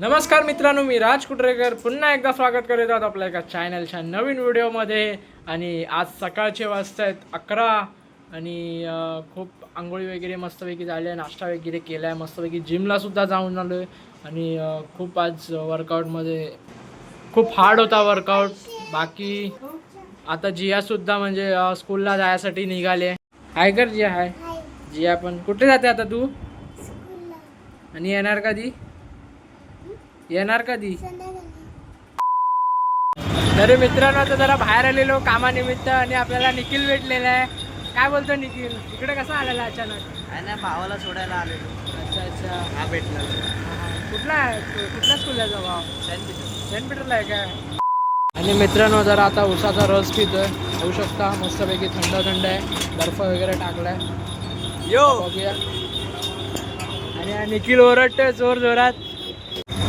नमस्कार मित्रांनो मी राज कुटरेकर. पुन्हा एकदा स्वागत करीत आहोत आपल्या एका चॅनलच्या नवीन व्हिडिओमध्ये. आणि आज सकाळचे वाजता आहेत अकरा आणि खूप आंघोळी वगैरे मस्तपैकी झाले नाश्ता वगैरे केला आहे मस्तपैकी जिमला सुद्धा जाऊन आलो आहे आणि खूप आज वर्कआउटमध्ये खूप हार्ड होता वर्कआउट बाकी आता जियासुद्धा म्हणजे स्कूलला जायसाठी निघाले. हाय कर जिया हाय. जिया पण कुठे जाते आता तू? आणि येणार कधी? येणार कधी? तरी मित्रांनो आता जरा बाहेर आलेलो कामानिमित्त आणि आपल्याला निखिल भेटलेला आहे. काय बोलतो निखिल? इकडे कसा आलेला अचानक? नाही भावाला सोडायला आलेलो. अच्छा अच्छा. हा भेटला. कुठला आहे? कुठल्या स्कूलला जाऊ सेंट पीटरला आहे काय? आणि मित्रांनो जरा आता उसाचा रस पितोय. होऊ शकता. मस्तपैकी थंड थंड आहे. बर्फ वगैरे टाकलाय. यो! बघूया. आणि निखिल ओरडतोय जोर जोरात.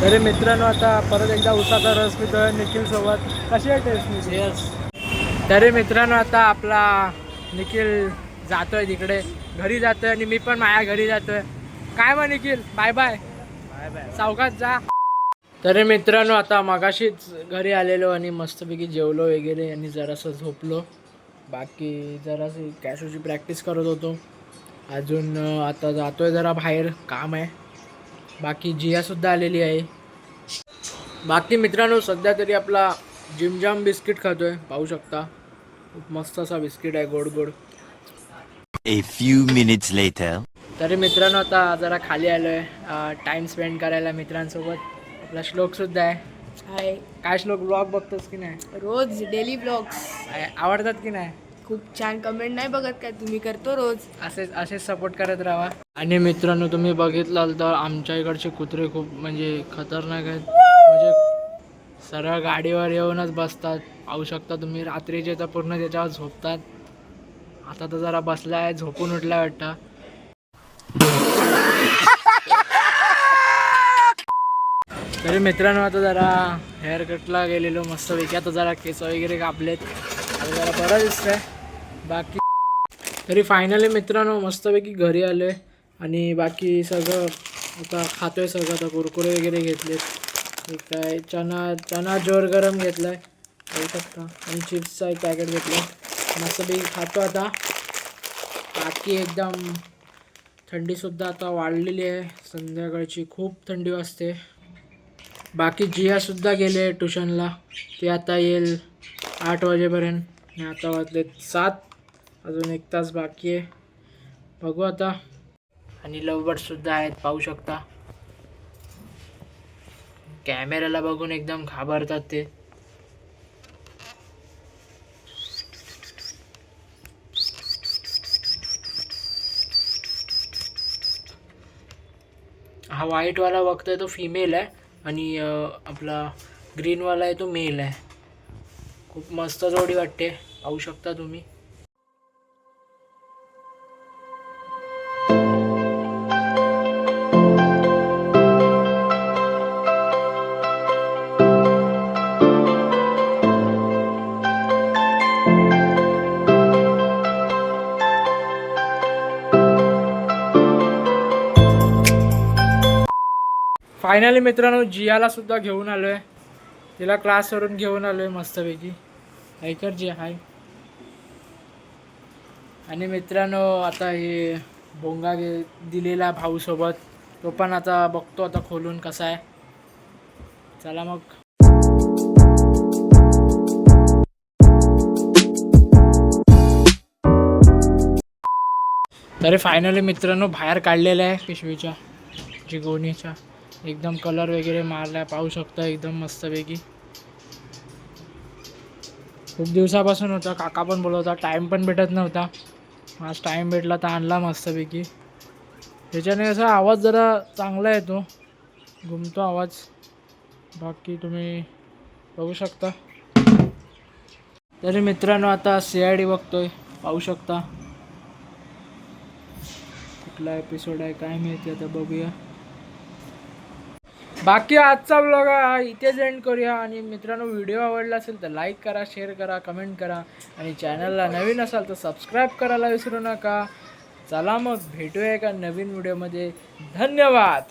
तरी मित्रांनो आता परत एकदा उसाचा रस पितोय निखिल सोबत. कशी आहे टेस्ट निखिल? तरी मित्रांनो आता आपला निखिल जातोय तिकडे. घरी जातोय आणि मी पण माझ्या घरी जातोय. काय मग Nikhil? Bye bye bye bye चौकात जा. तरी मित्रांनो आता मगाशीच घरी आलेलो आणि मस्तपैकी जेवलो वगैरे आणि जरासं झोपलो. बाकी जराशी कॅशोची प्रॅक्टिस करत होतो. अजून आता जातोय जरा बाहेर. काम आहे. बाकी जियासुद्धा आलेली आहे. बाकी मित्रांनो सध्या तरी आपला जिमजाम बिस्किट खातोय. पाहू शकता. खूप मस्त असा बिस्किट आहे गोड गोड. A few minutes later. तरी मित्रांनो आता जरा खाली आलो आहे टाईम स्पेंड करायला मित्रांसोबत. आपला श्लोकसुद्धा आहे. हाय. काय श्लोक? ब्लॉग बघतोस की नाही? रोज डेली ब्लॉग्स आवडतात की नाही? खूप छान कमेंट नाही बघत काय तुम्ही करतो रोज. असेच असेच सपोर्ट करत राहा. आणि मित्रांनो तुम्ही बघितलं तर आमच्या इकडचे कुत्रे खूप म्हणजे खतरनाक आहेत. म्हणजे सरळ गाडीवर येऊनच बसतात. पाहू शकता तुम्ही रात्रीचे तर पूर्ण त्याच्यावर झोपतात. आता तर जरा बसलाय झोपून उठला वाटतं. तरी मित्रांनो आता जरा हेअर कटला गेलेलो मस्तपैकी आता जरा केस वगैरे कापलेत. आता जरा बरं दिसतंय. बाकी तरी फायनली मित्रांनो मस्तपैकी घरी आलो आहे आणि बाकी सगळं आता खातोय सगळं आता कुरकुरे वगैरे घेतलेत. काय चना चना जोर गरम घेतला आहे बघू शकता. आणि चिप्सचा एक पॅकेट घेतलं आहे मस्तपैकी खातो आता. बाकी एकदम थंडीसुद्धा आता वाढलेली आहे. संध्याकाळची खूप थंडी वाजते. बाकी जियासुद्धा गेले ट्युशनला ती आता येईल आठ वाजेपर्यंत. आणि आता वाजले सात. अजून एक तास बाकी आहे. बघू आता. आणि लवबर्डसुद्धा आहेत पाहू शकता. कॅमेऱ्याला बघून एकदम घाबरतात ते. हा व्हाईटवाला बघतोय तो फिमेल आहे. आणि आपला ग्रीनवाला आहे तो मेल आहे. खूप मस्त जोडी वाटते. पाहू शकता तुम्ही. फायनली मित्रांनो जियाला सुद्धा घेऊन आलो आहे तिला क्लासवरून घेऊन आलो आहे मस्तपैकी. ऐकर जिया हाय आणि मित्रांनो आता हे भोंगा गे दिलेला भाऊसोबत तो पण आता बघतो आता खोलून कसा आहे. चला मग. तरी फायनली मित्रांनो बाहेर काढलेलं आहे पिशवीच्या जी गोणीच्या एकदम कलर वगैरे मारला पाहू शकता एकदम मस्तपैकी. खूप दिवसापासून होता काका पण बोलवता टाईम पण भेटत नव्हता. आज टाईम भेटला तर आणला मस्तपैकी. त्याच्याने असा आवाज जरा चांगला येतो घुमतो आवाज. बाकी तुम्ही बघू शकता. तरी मित्रांनो आता सी आय डी बघतोय पाहू शकता. कुठला एपिसोड आहे काय माहिती आता बघूया. बाकी आजचा ब्लॉग हा इथेच एंड करूया. आणि मित्रांनो व्हिडिओ आवडला असेल तर लाईक करा शेअर करा कमेंट करा. आणि चॅनलला नवीन असाल तर सबस्क्राईब करायला विसरू नका. चला मग भेटूया एका नवीन व्हिडिओमध्ये धन्यवाद!